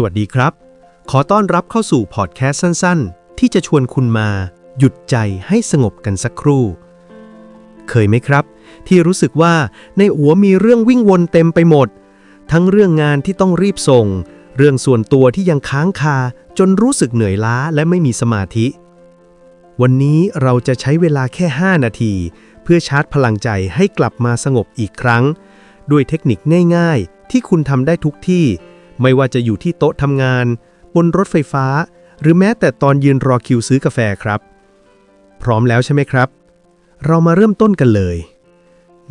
สวัสดีครับ ขอต้อนรับเข้าสู่พอดแคสต์สั้น ๆ ที่จะชวนคุณมา หยุดใจให้สงบกันสักครู่ เคยไหมครับ ที่รู้สึกว่าในหัวมีเรื่องวิ่งวนเต็มไปหมด ทั้งเรื่องงานที่ต้องรีบส่ง เรื่องส่วนตัวที่ยังค้างคาจนรู้สึกเหนื่อยล้าและไม่มีสมาธิ วันนี้เราจะใช้เวลาแค่ 5 นาที เพื่อชาร์จพลังใจให้กลับมาสงบอีกครั้ง ด้วยเทคนิคง่าย ๆ ที่คุณทำได้ทุกที่ ไม่ว่าจะอยู่ที่โต๊ะทำงาน บนรถไฟฟ้า หรือแม้แต่ตอนยืนรอคิวซื้อกาแฟครับ พร้อมแล้วใช่ไหมครับ เรามาเริ่มต้นกันเลย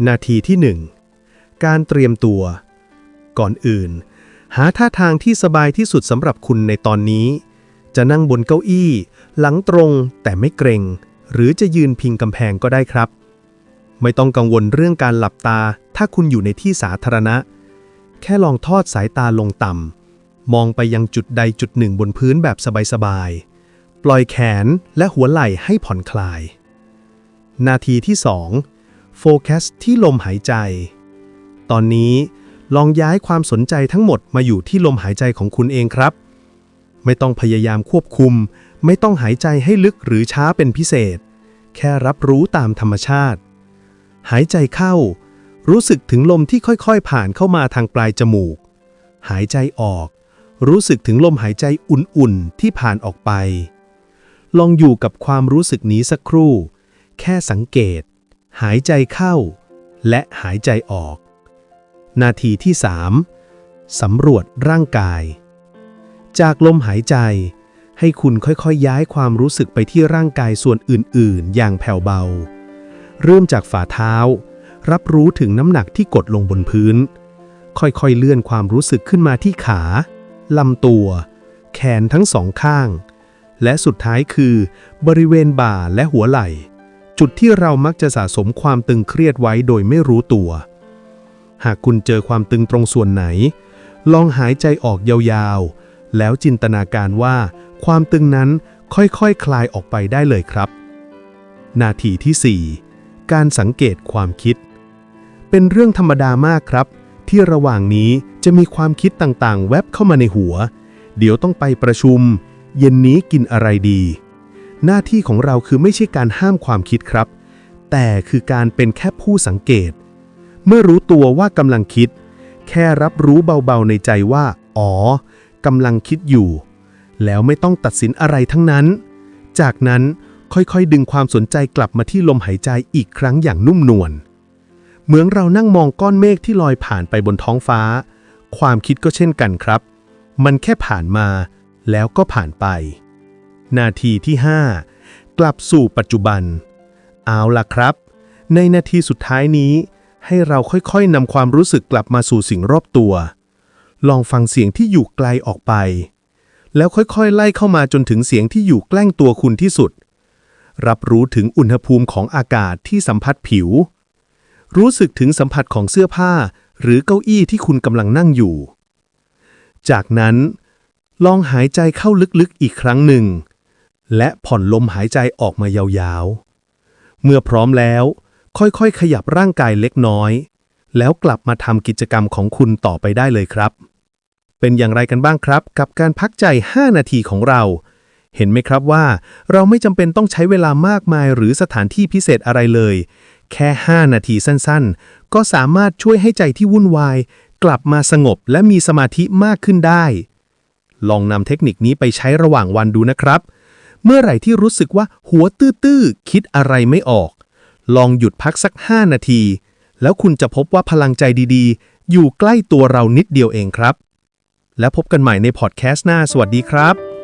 นาทีที่ 1 การเตรียมตัว ก่อนอื่น หาท่าทางที่สบายที่สุดสำหรับคุณในตอนนี้ จะนั่งบนเก้าอี้ หลังตรงแต่ไม่เกรง หรือจะยืนพิงกำแพงก็ได้ครับ ไม่ต้องกังวลเรื่องการหลับตา ถ้าคุณอยู่ในที่สาธารณะ แค่ลองทอดสายตาลงต่ำ มองไปยังจุดใดจุดหนึ่งบนพื้นแบบสบายๆ ปล่อยแขนและหัวไหล่ให้ผ่อนคลาย นาทีที่2โฟกัสที่ลมหายใจ ตอนนี้ลองย้ายความสนใจทั้งหมดมาอยู่ที่ลมหายใจของคุณเองครับ ไม่ต้องพยายามควบคุม ไม่ต้องหายใจให้ลึกหรือช้าเป็นพิเศษ แค่รับรู้ตามธรรมชาติ หายใจเข้า รู้สึกถึงลมที่ค่อยๆ ผ่านเข้ามาทางปลายจมูก หายใจออก รู้สึกถึงลมหายใจอุ่นๆ ที่ผ่านออกไป ลองอยู่กับความรู้สึกนี้สักครู่ แค่สังเกต หายใจเข้า และหายใจออก นาทีที่3สำรวจร่างกาย จากลมหายใจ ให้คุณค่อยๆ ย้ายความรู้สึกไปที่ร่างกายส่วนอื่นๆ อย่างแผ่วเบา เริ่มจากฝ่าเท้า รับรู้ถึงน้ำหนักที่กดลงบนพื้น ค่อยๆเลื่อนความรู้สึกขึ้นมาที่ขาลำตัว แขนทั้งสองข้าง และสุดท้ายคือ บริเวณบ่าและหัวไหล่ จุดที่เรามักจะสะสมความตึงเครียดไว้โดยไม่รู้ตัว หากคุณเจอความตึงตรงส่วนไหน ลองหายใจออกยาวๆ แล้วจินตนาการว่า ความตึงนั้นค่อยๆคคลายออกไปได้เลยครับ นาทีที่ 4 การสังเกตความคิด เป็นเรื่องธรรมดามากครับ ที่ระหว่างนี้จะมีความคิดต่างๆ แวบเข้ามาในหัว เดี๋ยวต้องไปประชุม เย็นนี้กินอะไรดี หน้าที่ของเราคือไม่ใช่การห้ามความคิดครับ แต่คือการเป็นแค่ผู้สังเกต เมื่อรู้ตัวว่ากำลังคิด แค่รับรู้เบาๆในใจว่า อ๋อกำลังคิดอยู่ แล้วไม่ต้องตัดสินอะไรทั้งนั้น จากนั้นค่อยๆ ดึงความสนใจกลับมาที่ลมหายใจอีกครั้งอย่างนุ่มนวล เหมือนเรานั่งมองก้อนเมฆที่ลอยผ่านไปบนท้องฟ้า ความคิดก็เช่นกันครับ มันแค่ผ่านมา แล้วก็ผ่านไป นาทีที่ 5 กลับสู่ปัจจุบัน เอาล่ะครับ ในนาทีสุดท้ายนี้ ให้เราค่อยๆนำความรู้สึกกลับมาสู่สิ่งรอบตัว ลองฟังเสียงที่อยู่ไกลออกไป แล้วค่อยๆ ไล่เข้ามาจนถึงเสียงที่อยู่ใกล้ตัวคุณที่สุด รับรู้ถึงอุณหภูมิของอากาศที่สัมผัสผิว รู้สึกถึงสัมผัสของเสื้อผ้า หรือเก้าอี้ที่คุณกำลังนั่งอยู่ จากนั้น ลองหายใจเข้าลึกๆอีกครั้งหนึ่ง และผ่อนลมหายใจออกมายาวๆ เมื่อพร้อมแล้ว ค่อยๆ ขยับร่างกายเล็กน้อย แล้วกลับมาทำกิจกรรมของคุณต่อไปได้เลยครับ เป็นอย่างไรกันบ้างครับ กับการพักใจ 5 นาทีของเราเห็นไหมครับว่าเราไม่จำเป็นต้องใช้เวลามากมายหรือสถานที่พิเศษอะไรเลย แค่ 5 นาทีสั้นๆ ก็สามารถช่วยให้ใจที่วุ่นวาย กลับมาสงบและมีสมาธิมากขึ้นได้ ลองนำเทคนิคนี้ไปใช้ระหว่างวันดูนะครับ เมื่อไหร่ที่รู้สึกว่าหัวตื้อๆ คิดอะไรไม่ออก ลองหยุดพักสัก 5 นาที แล้วคุณจะพบว่าพลังใจดีๆ อยู่ใกล้ตัวเรานิดเดียวเองครับ แล้วพบกันใหม่ในพอดแคสต์หน้า สวัสดีครับ